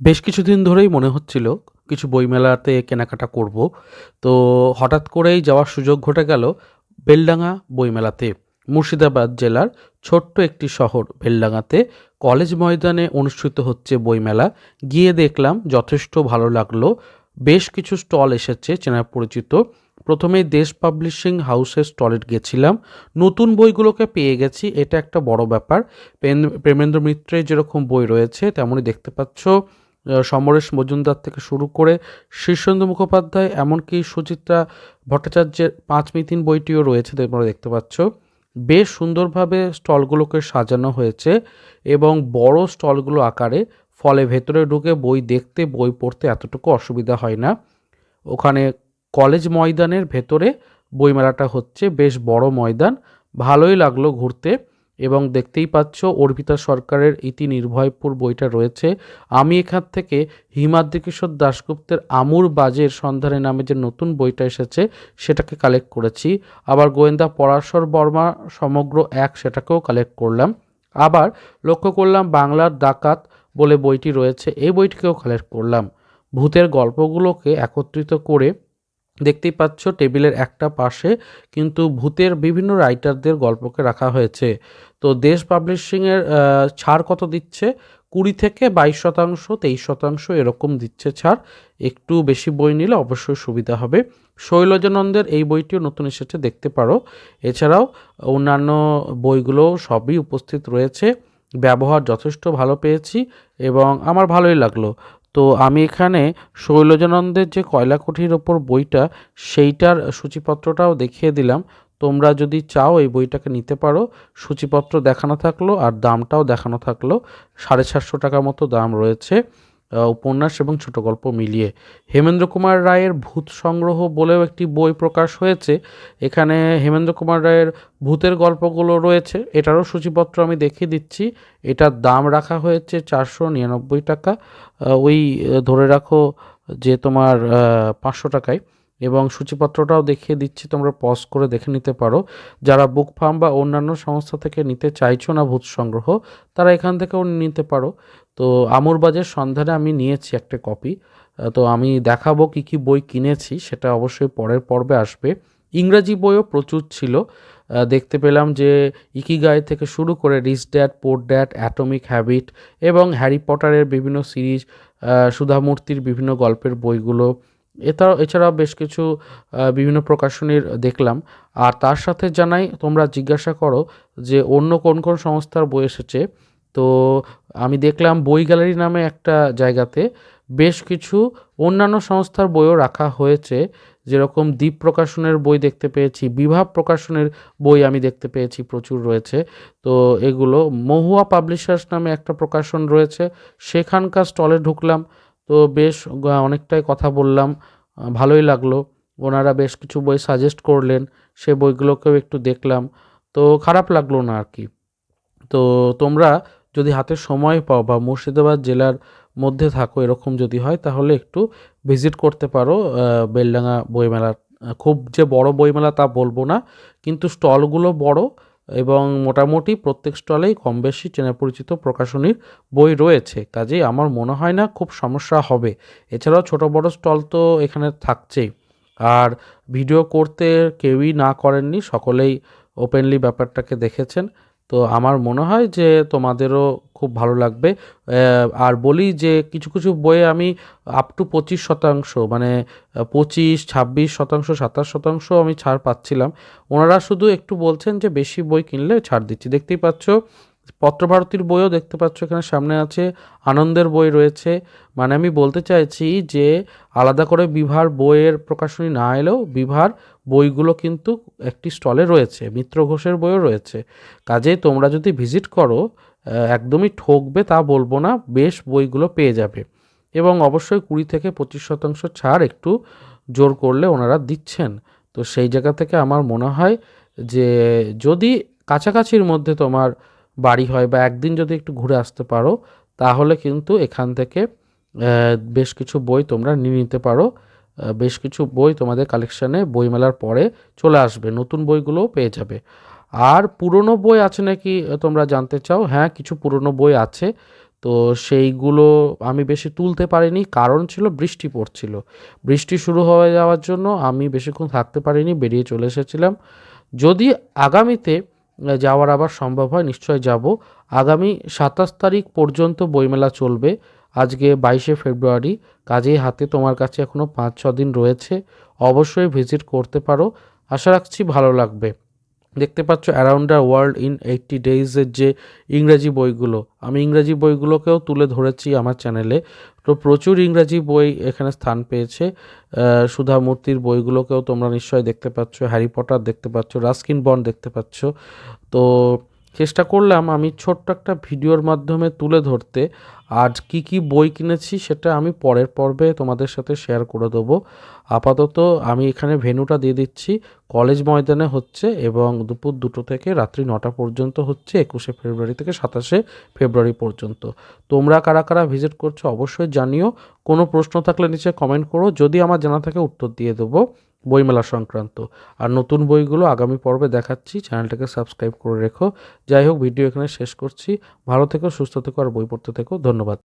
বেশ কিছুদিন ধরেই মনে হচ্ছিল কিছু বইমেলাতে কেনাকাটা করব। তো হঠাৎ করেই যাওয়ার সুযোগ ঘটে গেল বেলডাঙা বইমেলাতে। মুর্শিদাবাদ জেলার ছোট্ট একটি শহর বেলডাঙাতে কলেজ ময়দানে অনুষ্ঠিত হচ্ছে বইমেলা। গিয়ে দেখলাম যথেষ্ট ভালো লাগল। বেশ কিছু স্টল এসেছে চেনা পরিচিত। প্রথমেই দেশ পাবলিশিং হাউসের স্টলে গেছিলাম। নতুন বইগুলোকে পেয়ে গেছি, এটা একটা বড় ব্যাপার। প্রেমেন্দ্র মিত্রের যেরকম বই রয়েছে, তেমনই দেখতে পাচ্ছ। সমরেশ মজুমদার থেকে শুরু করে শীর্ষেন্দু মুখোপাধ্যায়, এমনকি সুচিত্রা ভট্টাচার্যের পাঁচ মিতিন বইটিও রয়েছে তোমরা দেখতে পাচ্ছ। বেশ সুন্দরভাবে স্টলগুলোকে সাজানো হয়েছে এবং বড় স্টলগুলো আকারে ফলে ভেতরে ঢুকে বই দেখতে, বই পড়তে এতটুকু অসুবিধা হয় না। ওখানে কলেজ ময়দানের ভেতরে বইমেলাটা হচ্ছে, বেশ বড় ময়দান। ভালোই লাগল ঘুরতে। এবং দেখতেই পাচ্ছ অর্পিতা সরকারের ইতি নির্ভয়পুর বইটা রয়েছে। আমি এখান থেকে হিমাদ্রি কিশোর দাশগুপ্তের আমুর বাজের সন্ধানে নামে যে নতুন বইটা এসেছে, সেটাকে কালেক্ট করেছি। আবার গোয়েন্দা পরাশর বর্মা সমগ্র এক, সেটাকেও কালেক্ট করলাম। আবার লক্ষ্য করলাম বাংলার ডাকাত বলে বইটি রয়েছে, এই বইটিকেও কালেক্ট করলাম। ভূতের গল্পগুলোকে একত্রিত করে দেখতেই পাচ্ছ টেবিলের একটা পাশে কিন্তু ভূতের বিভিন্ন রাইটারদের গল্পকে রাখা হয়েছে। তো দেশ পাবলিশিংয়ের ছাড় কত দিচ্ছে? কুড়ি থেকে বাইশ শতাংশ, তেইশ শতাংশ এরকম দিচ্ছে ছাড়। একটু বেশি বই নিলে অবশ্যই সুবিধা হবে। শৈলজানন্দের এই বইটিও নতুন এসেছে, দেখতে পারো। এছাড়াও অন্যান্য বইগুলো সবই উপস্থিত রয়েছে। ব্যবহার যথেষ্ট ভালো পেয়েছি এবং আমার ভালোই লাগল। তো আমি এখানে শৈলজানন্দের যে কয়লাকুঠির ওপর বইটা, সেইটার সূচিপত্রটাও দেখিয়ে দিলাম। তোমরা যদি চাও এই বইটাকে নিতে পারো। সূচিপত্র দেখানো থাকল আর দামটাও দেখানো থাকল। সাড়ে সাতশো টাকা মতো দাম রয়েছে। উপন্যাস এবং ছোট গল্প মিলিয়ে। হেমেন্দ্র কুমার রায়ের ভূত সংগ্রহ বলেও একটি বই প্রকাশ হয়েছে। এখানে হেমেন্দ্র কুমার রায়ের ভূতের গল্পগুলো রয়েছে। এটারও সূচিপত্র আমি দেখিয়ে দিচ্ছি। এটার দাম রাখা হয়েছে চারশো নিরানব্বই টাকা। ওই ধরে রাখো যে তোমার পাঁচশো টাকায়। এবং সূচিপত্রটাও দেখিয়ে দিচ্ছি, তোমরা পজ করে দেখে নিতে পারো। যারা বুক ফার্ম বা অন্যান্য সংস্থা থেকে নিতে চাইছো না ভূত সংগ্রহ, তারা এখান থেকেও নিতে পারো। তো আমুরবাজের সন্ধানে আমি নিয়েছি একটা কপি তো আমি দেখাবো কি কি বই কিনেছি, সেটা অবশ্যই পরের পর্বে আসবে। ইংরাজি বইও প্রচুর ছিল। দেখতে পেলাম যে ইকিগাই থেকে শুরু করে Rich Dad Poor Dad Atomic Habit এবং হ্যারি পটারের বিভিন্ন সিরিজ সুধামূর্তির বিভিন্ন গল্পের বইগুলো এছাড়াও এছাড়াও বেশ কিছু বিভিন্ন প্রকাশনীর দেখলাম। আর তার সাথে জানাই, তোমরা জিজ্ঞাসা করো যে অন্য কোন কোন সংস্থার বই এসেছে। তো আমি দেখলাম বই গ্যালারি নামে একটা জায়গাতে বেশ কিছু অন্যান্য সংস্থার বইও রাখা হয়েছে। যেরকম দ্বীপ প্রকাশনের বই দেখতে পেয়েছি বিভাব প্রকাশনের বই আমি দেখতে পেয়েছি, প্রচুর রয়েছে। তো এগুলো মহুয়া পাবলিশার্স নামে একটা প্রকাশন রয়েছে। সেখানকার স্টলে ঢুকলাম। তো বেশ অনেকটাই কথা বললাম ভালোই লাগল। ওনারা বেশ কিছু বই সাজেস্ট করলেন সে বইগুলোকেও একটু দেখলাম। তো খারাপ লাগল না আর কি তো তোমরা যদি হাতে সময় পাও বা মুর্শিদাবাদ জেলার মধ্যে থাকো এরকম যদি হয় তাহলে একটু ভিজিট করতে পারো আহ, বেলডাঙা বইমেলা খুব যে বড় বইমেলা তা বলব না কিন্তু স্টলগুলো বড় এবং মোটামুটি প্রত্যেক স্টলেই কম বেশি চেনা পরিচিত প্রকাশনীর বই রয়েছে। কাজেই আমার মনে হয় না খুব সমস্যা হবে। এছাড়াও ছোট বড় স্টল তো এখানে থাকছেই। আর ভিডিও করতে কেউই না করেননি, সকলেই ওপেনলি ব্যাপারটাকে দেখেছেন। তো আমার মনে হয় যে তোমাদেরও খুব ভালো লাগবে। আর বলি যে কিছু কিছু বইয়ে আমি আপ টু পঁচিশ শতাংশ মানে পঁচিশ, ছাব্বিশ শতাংশ, সাতাশ শতাংশ আমি ছাড় পাচ্ছিলাম। ওনারা শুধু একটু বলছেন যে বেশি বই কিনলে ছাড় দিচ্ছি। দেখতেই পাচ্ছ পত্রভারতীর বইও দেখতে পাচ্ছ এখানে সামনে আছে, আনন্দের বই রয়েছে। মানে আমি বলতে চাইছি যে আলাদা করে বিভার বইয়ের প্রকাশনী না এলেও বিভার বইগুলো কিন্তু একটি স্টলে রয়েছে, মিত্র ঘোষের বইও রয়েছে। কাজেই তোমরা যদি ভিজিট করো একদমই ঠকবে তা বলব না, বেশ বইগুলো পেয়ে যাবে। এবং অবশ্যই কুড়ি থেকে পঁচিশ শতাংশ ছাড় একটু জোর করলে ওনারা দিচ্ছেন। তো সেই জায়গা থেকে আমার মনে হয় যে যদি কাছাকাছির মধ্যে তোমার বাড়ি হয় বা একদিন যদি একটু ঘুরে আসতে পারো, তাহলে কিন্তু এখান থেকে বেশ কিছু বই তোমরা নিয়ে নিতে পারো। বেশ কিছু বই তোমাদের কালেকশানে বইমেলার পরে চলে আসবে, নতুন বইগুলোও পেয়ে যাবে। আর পুরনো বই আছে নাকি তোমরা জানতে চাও? হ্যাঁ কিছু পুরনো বই আছে। তো সেইগুলো আমি বেশি তুলতে পারিনি, কারণ ছিল বৃষ্টি পড়ছিল। বৃষ্টি শুরু হয়ে যাওয়ার জন্য আমি বেশিক্ষণ থাকতে পারিনি, বেরিয়ে চলে এসেছিলাম। যদি আগামীতে যাওয়ার আবার সম্ভব হয় নিশ্চয় যাব। আগামী সাতাশ তারিখ পর্যন্ত বইমেলা চলবে। আজকে বাইশে ফেব্রুয়ারি, কাজেই হাতে তোমার কাছে এখনও পাঁচ ছ দিন রয়েছে। অবশ্যই ভিজিট করতে পারো। আশা রাখছি ভালো লাগবে। দেখতে পাচ্ছ Around the World in Eighty ডেইজের যে ইংরাজি বইগুলো, আমি ইংরাজি বইগুলোকেও তুলে ধরেছি আমার চ্যানেলে তো প্রচুর ইংরাজি বই এখানে স্থান পেয়েছে। সুধা মূর্তির বইগুলোকেও তোমরা নিশ্চয়ই দেখতে পাচ্ছ, হ্যারি পটার দেখতে পাচ্ছ, রাস্কিন বন দেখতে পাচ্ছ। তো চেষ্টা করলাম আমি ছোট্ট একটা ভিডিওর মাধ্যমে তুলে ধরতে। আজ কি কি বই কিনেছি সেটা আমি পরের পর্বে তোমাদের সাথে শেয়ার করে দেবো। আপাতত আমি এখানে ভেন্যুটা দিয়ে দিচ্ছি। কলেজ ময়দানে হচ্ছে এবং দুপুর দুটো থেকে রাত্রি নটা পর্যন্ত হচ্ছে, একুশে ফেব্রুয়ারি থেকে সাতাশে ফেব্রুয়ারি পর্যন্ত। তোমরা কারা কারা ভিজিট করছ অবশ্যই জানিও। কোনো প্রশ্ন থাকলে নিচে কমেন্ট করো। যদি আমার জানা থাকে উত্তর দিয়ে দেবো। বইমেলা সংক্রান্ত। আর নতুন বইগুলো আগামী পর্বে দেখাচ্ছি, চ্যানেলটাকে সাবস্ক্রাইব করে রেখো। যাই হোক, ভিডিও এখানে শেষ করছি। ভালো থেকো, সুস্থ থেকো, আর বই পড়তে থেকো। ধন্যবাদ।